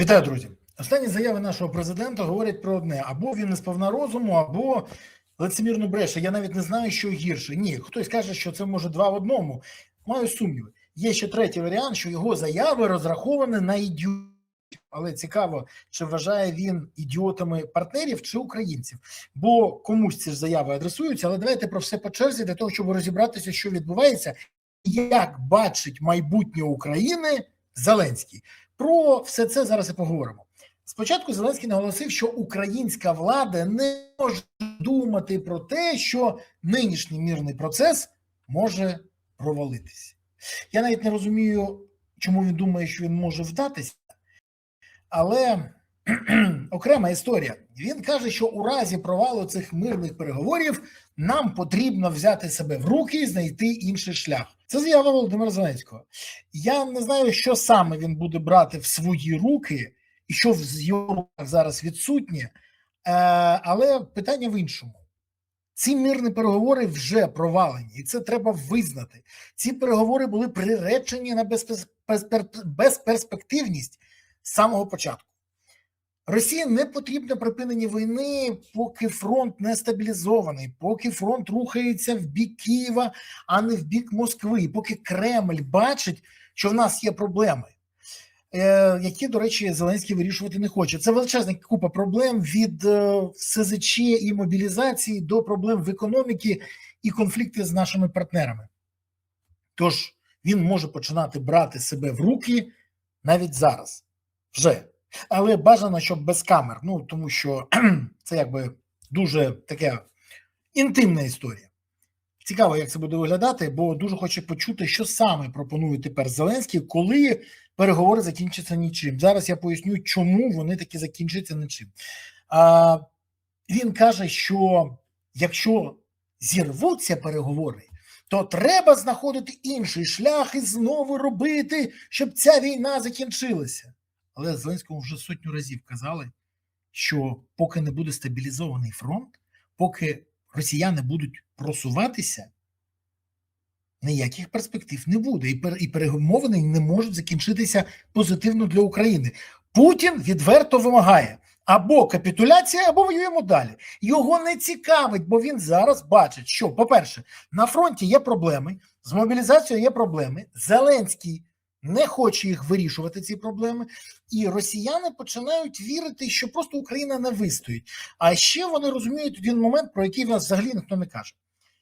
Вітаю, друзі. Останні заяви нашого президента говорять про одне: або він не сповна розуму, або лицемірно бреше. Я навіть не знаю, що гірше. Ні, хтось каже, що це може два в одному. Маю сумніви. Є ще третій варіант, що його заяви розраховані на ідіотів. Але цікаво, чи вважає він ідіотами партнерів чи українців, бо комусь ці ж заяви адресуються. Але давайте про все по черзі для того, щоб розібратися, що відбувається, і як бачить майбутнє України Зеленський. Про все це зараз і поговоримо. Спочатку Зеленський наголосив, що українська влада не може думати про те, що нинішній мирний процес може провалитися. Я навіть не розумію, чому він думає, що він може вдатися, але окрема історія. Він каже, що у разі провалу цих мирних переговорів нам потрібно взяти себе в руки і знайти інший шлях. Це заява Володимира Зеленського. Я не знаю, що саме він буде брати в свої руки, і що в його руках зараз відсутнє, е, але питання в іншому. Ці мирні переговори вже провалені, і це треба визнати. Ці переговори були приречені на безпер- безперспективність з самого початку. Росії не потрібно припинення війни, поки фронт не стабілізований, поки фронт рухається в бік Києва, а не в бік Москви, і поки Кремль бачить, що в нас є проблеми, е, які, до речі, Зеленський вирішувати не хоче. Це величезна купа проблем від е, СЗЧ і мобілізації до проблем в економіці і конфлікти з нашими партнерами. Тож він може починати брати себе в руки навіть зараз, вже. Але бажано, щоб без камер. Ну тому що це якби дуже таке інтимна історія. Цікаво, як це буде виглядати, бо дуже хочу почути, що саме пропонує тепер Зеленський, коли переговори закінчаться нічим. Зараз я поясню, чому вони таки закінчаться нічим. А, він каже, що якщо зірвуться переговори, то треба знаходити інший шлях і знову робити, щоб ця війна закінчилася. Але Зеленському вже сотню разів казали, що поки не буде стабілізований фронт, поки росіяни будуть просуватися, ніяких перспектив не буде. І, пер, перемовини не можуть закінчитися позитивно для України. Путін відверто вимагає або капітуляція, або воюємо далі. Його не цікавить, бо він зараз бачить, що, по-перше, на фронті є проблеми, з мобілізацією є проблеми. Зеленський не хоче їх вирішувати, ці проблеми, і росіяни починають вірити, що просто Україна не вистоїть. А ще вони розуміють один момент, про який нас взагалі ніхто не каже.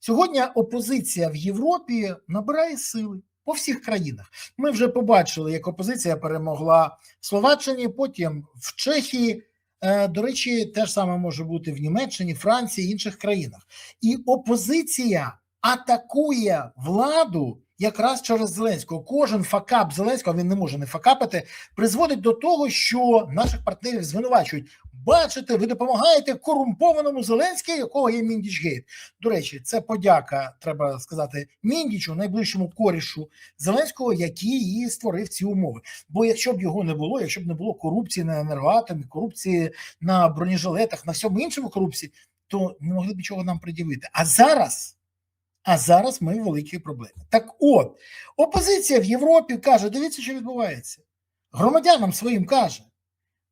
Сьогодні опозиція в Європі набирає сили по всіх країнах. Ми вже побачили, як опозиція перемогла в Словаччині, потім в Чехії. Е, До речі, те ж саме може бути в Німеччині, Франції інших країнах. І опозиція атакує владу якраз через Зеленського. Кожен факап Зеленського він не може не факапити, призводить до того, що наших партнерів звинувачують. Бачите, ви допомагаєте корумпованому Зеленському, якого є Міндічгейт. До речі, це подяка, треба сказати, Міндічу, найближчому корішу Зеленського, який і створив ці умови. Бо якщо б його не було, якщо б не було корупції на енергоатомі, корупції на бронежилетах, на всьому іншому корупції, то не могли б нічого нам приділити. А зараз. А зараз ми в великій проблемі. Так от, опозиція в Європі каже: дивіться, що відбувається. Громадянам своїм каже: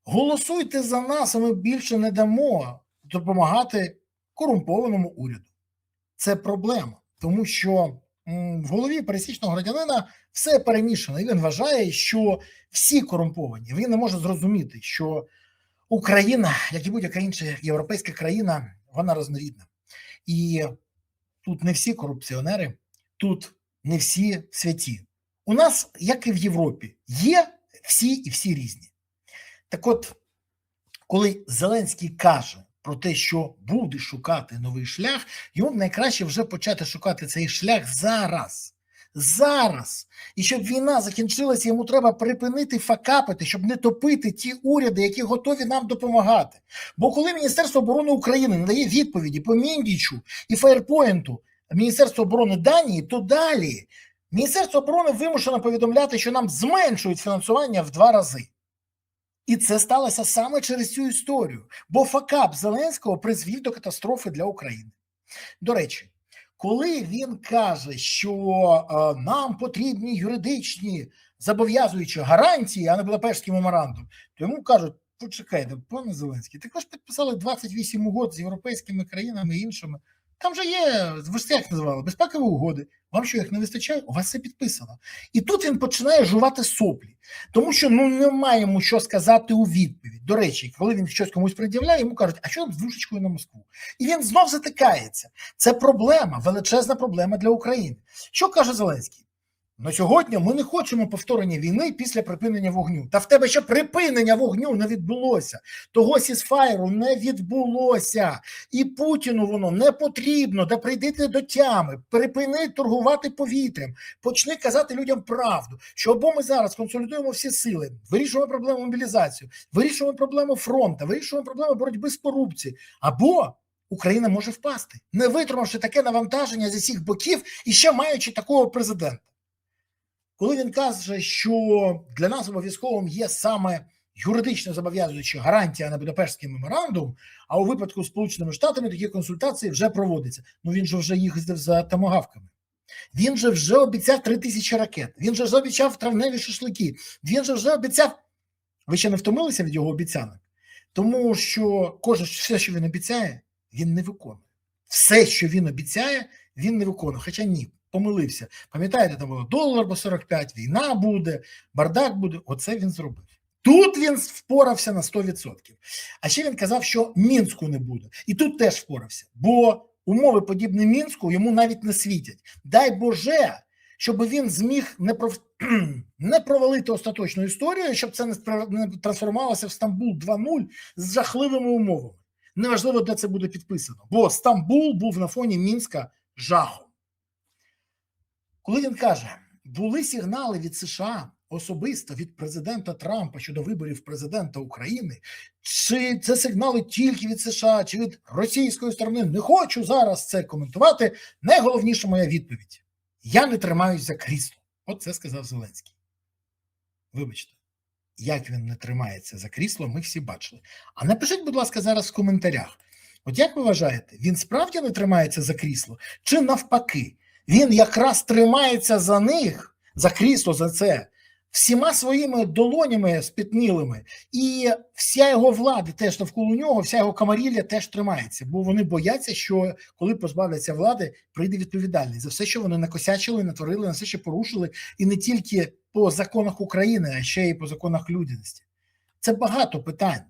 голосуйте за нас, а ми більше не дамо допомагати корумпованому уряду. Це проблема, тому що в голові пересічного громадянина все перемішано, і він вважає, що всі корумповані. Він не може зрозуміти, що Україна, як і будь-яка інша європейська країна, вона рознорідна. І тут не всі корупціонери, тут не всі святі. У нас, як і в Європі, є всі і всі різні. Так от, коли Зеленський каже про те, що буде шукати новий шлях, йому найкраще вже почати шукати цей шлях зараз. Зараз. І щоб війна закінчилася, йому треба припинити факапити, щоб не топити ті уряди, які готові нам допомагати. Бо коли Міністерство оборони України надає відповіді по Міндічу і Фаєрпоінту Міністерство оборони Данії, то далі Міністерство оборони вимушено повідомляти, що нам зменшують фінансування в два рази. І це сталося саме через цю історію, бо факап Зеленського призвів до катастрофи для України. До речі, коли він каже, що е, нам потрібні юридичні зобов'язуючи гарантії, а не Будапештський меморандум, то йому кажуть: почекайте, пане Зеленський, так ви ж підписали 28 угод з європейськими країнами і іншими. Там же є, ви ж це як називали, безпекові угоди. Вам що їх не вистачає? У вас все підписано. І тут він починає жувати соплі, тому що ну немає йому що сказати у відповідь. До речі, коли він щось комусь пред'являє, йому кажуть, а що з дружечкою на Москву? І він знов затикається. Це проблема, величезна проблема для України. Що каже Зеленський? На сьогодні ми не хочемо повторення війни після припинення вогню. Та в тебе ще припинення вогню не відбулося. Того сісфайру не відбулося. І Путіну воно не потрібно. Да прийди ти до тями, припини торгувати повітрям, почни казати людям правду. Що або ми зараз консолідуємо всі сили, вирішуємо проблему мобілізацію, вирішуємо проблему фронту, вирішуємо проблему боротьби з корупцією, або Україна може впасти, не витримавши таке навантаження з усіх боків і ще маючи такого президента. Коли він каже, що для нас обов'язковим є саме юридично зобов'язуючі гарантія на Будапештський меморандум, а у випадку з Сполученими Штатами такі консультації вже проводяться. Ну він же вже їздив за тамагавками. Він же вже обіцяв три тисячі ракет. Він же вже обіцяв травневі шашлики. Він же вже обіцяв. Ви ще не втомилися від його обіцянок, тому що кожен все, що він обіцяє, він не виконує. Все, що він обіцяє, він не виконує. Хоча ні, помилився. Пам'ятаєте, там було долар по 45, війна буде, бардак буде. Оце він зробив. Тут він впорався на 100%. А ще він казав, що Мінську не буде. І тут теж впорався. Бо умови подібні Мінську йому навіть не світять. Дай Боже, щоб він зміг не пров... не провалити остаточну історію, щоб це не трансформувалося в Стамбул 2.0 з жахливими умовами. Неважливо, де це буде підписано, бо Стамбул був на фоні Мінська жахом. Коли він каже, були сигнали від США особисто від президента Трампа щодо виборів президента України, чи це сигнали тільки від США, чи від російської сторони, не хочу зараз це коментувати. Найголовніша моя відповідь: я не тримаюсь за крісло. От це сказав Зеленський. Вибачте, як він не тримається за крісло, ми всі бачили. А напишіть, будь ласка, зараз в коментарях. От як ви вважаєте, він справді не тримається за крісло, чи навпаки? Він якраз тримається за них, за крісло, за це, всіма своїми долонями спітнілими, і вся його влада теж навколо нього, вся його камарілля теж тримається, бо вони бояться, що коли позбавляться влади, прийде відповідальність за все, що вони накосячили, натворили, на все, що порушили, і не тільки по законах України, а ще й по законах людяності. Це багато питань,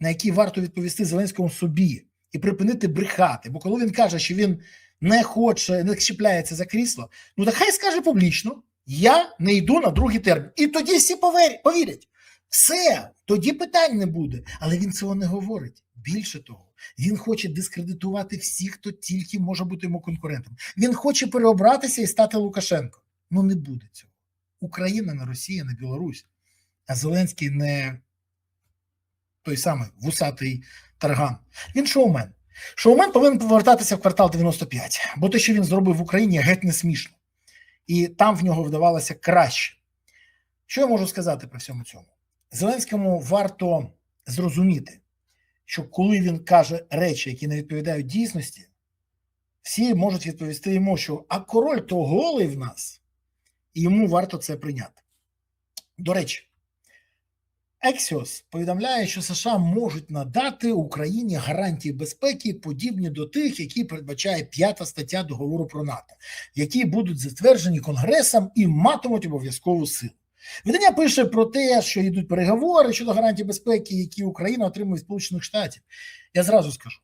на які варто відповісти Зеленському собі і припинити брехати. Бо коли він каже, що він не хоче, не чіпляється за крісло, ну так хай скаже публічно: я не йду на другий термін. І тоді всі повірять. Все, тоді питань не буде. Але він цього не говорить. Більше того, він хоче дискредитувати всіх, хто тільки може бути йому конкурентом. Він хоче переобратися і стати Лукашенко. Ну не буде цього. Україна не Росія, не Білорусь, а Зеленський не той самий вусатий тарган. Він шоумен. Шоумен повинен повертатися в квартал 95, бо те, що він зробив в Україні, геть не смішно. І там в нього вдавалося краще. Що я можу сказати про всьому цьому? Зеленському варто зрозуміти, що коли він каже речі, які не відповідають дійсності, всі можуть відповісти йому, що а король то голий в нас, і йому варто це прийняти. До речі, Ексіос повідомляє, що США можуть надати Україні гарантії безпеки, подібні до тих, які передбачає п'ята стаття договору про НАТО, які будуть затверджені Конгресом і матимуть обов'язкову силу. Видання пише про те, що йдуть переговори щодо гарантій безпеки, які Україна отримує від Сполучених Штатів. Я зразу скажу: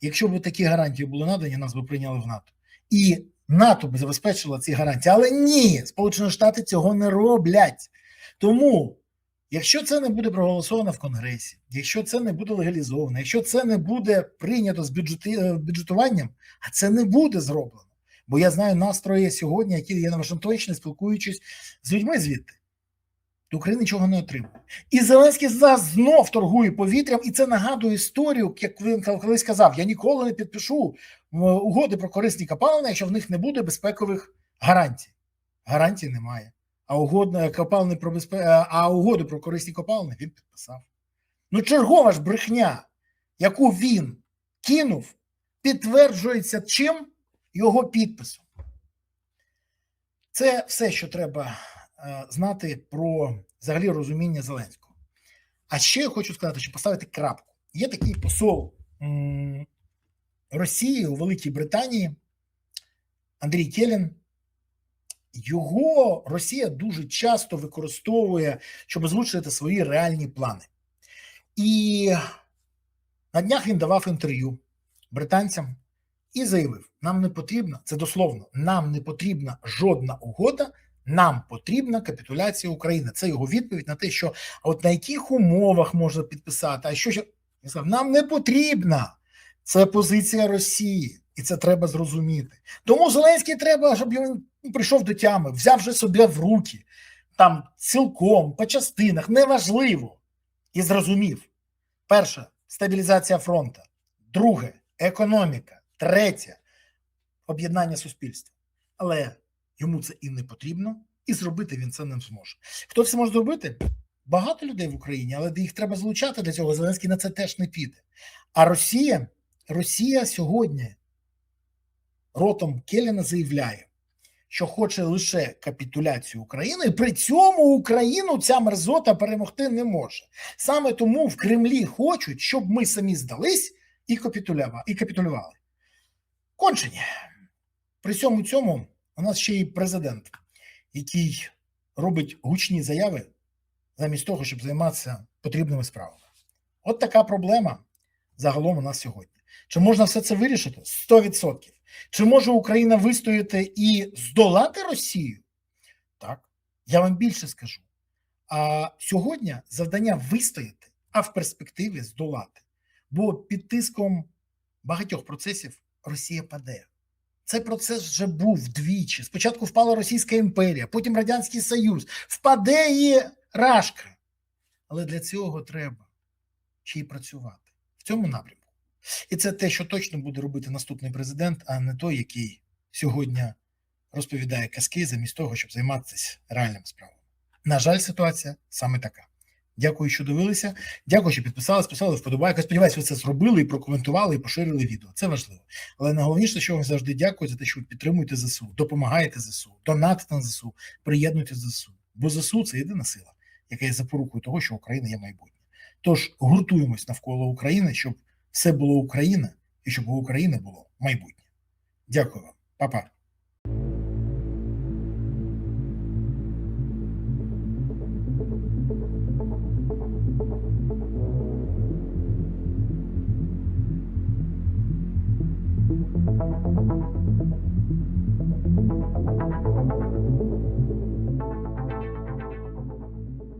якщо б такі гарантії були надані, нас би прийняли в НАТО. І НАТО б забезпечило ці гарантії. Але ні, Сполучені Штати цього не роблять. Тому. Якщо це не буде проголосовано в Конгресі, якщо це не буде легалізовано, якщо це не буде прийнято з бюджети, бюджетуванням, а це не буде зроблено. Бо я знаю настрої сьогодні, які є на Вашингтонщині, спілкуючись з людьми звідти, то Україна нічого не отримує. І Зеленський зараз знов торгує повітрям, і це нагадує історію, як він колись сказав: я ніколи не підпишу угоди про корисні копалини, якщо в них не буде безпекових гарантій. Гарантій немає. А угоду копалини про безпеку, а угоду про корисні копалини він підписав. Ну, чергова ж брехня, яку він кинув, підтверджується чим його підписом. Це все, що треба е, знати про взагалі розуміння Зеленського. А ще я хочу сказати, що поставити крапку. Є такий посол Росії у Великій Британії Андрій Келін. Його Росія дуже часто використовує, щоб озвучити свої реальні плани. І на днях він давав інтерв'ю британцям і заявив: нам не потрібна, це дословно, нам не потрібна жодна угода, нам потрібна капітуляція України. Це його відповідь на те, що от на яких умовах можна підписати, а що ще він сказав, нам не потрібна. Це позиція Росії, і це треба зрозуміти. Тому Зеленський треба, щоб він прийшов до тями, взяв вже себе в руки, там цілком, по частинах, неважливо. І зрозумів: перше стабілізація фронту, друге економіка, третє об'єднання суспільства. Але йому це і не потрібно, і зробити він це не зможе. Хто це може зробити? Багато людей в Україні, але їх треба залучати для цього. Зеленський на це теж не піде. А Росія, Росія сьогодні ротом Келіна заявляє, що хоче лише капітуляцію України, при цьому Україну ця мерзота перемогти не може. Саме тому в Кремлі хочуть, щоб ми самі здались і капітулювали. Кончені. При всьому цьому у нас ще й президент, який робить гучні заяви замість того, щоб займатися потрібними справами. От така проблема загалом у нас сьогодні. Чи можна все це вирішити? 100%. Чи може Україна вистояти і здолати Росію? Так, я вам більше скажу. А сьогодні завдання вистояти, а в перспективі здолати. Бо під тиском багатьох процесів Росія паде. Цей процес вже був двічі. Спочатку впала Російська імперія, потім Радянський Союз, впаде і Рашка. Але для цього треба ще й працювати в цьому напрямку. І це те, що точно буде робити наступний президент, а не той, який сьогодні розповідає казки замість того, щоб займатися реальними справами. На жаль, ситуація саме така. Дякую, що дивилися. Дякую, що підписались, писали вподобайку. Сподіваюсь, ви це зробили і прокоментували, і поширили відео. Це важливо. Але найголовніше, що вам завжди дякую за те, що ви підтримуєте ЗСУ, допомагаєте ЗСУ, донатите на ЗСУ, приєднуйте ЗСУ. Бо ЗСУ це єдина сила, яка є запорукою того, що Україна є майбутнє. Тож гуртуємось навколо України, щоб все було Україна і щоб у України було майбутнє. Дякую вам, Па-па.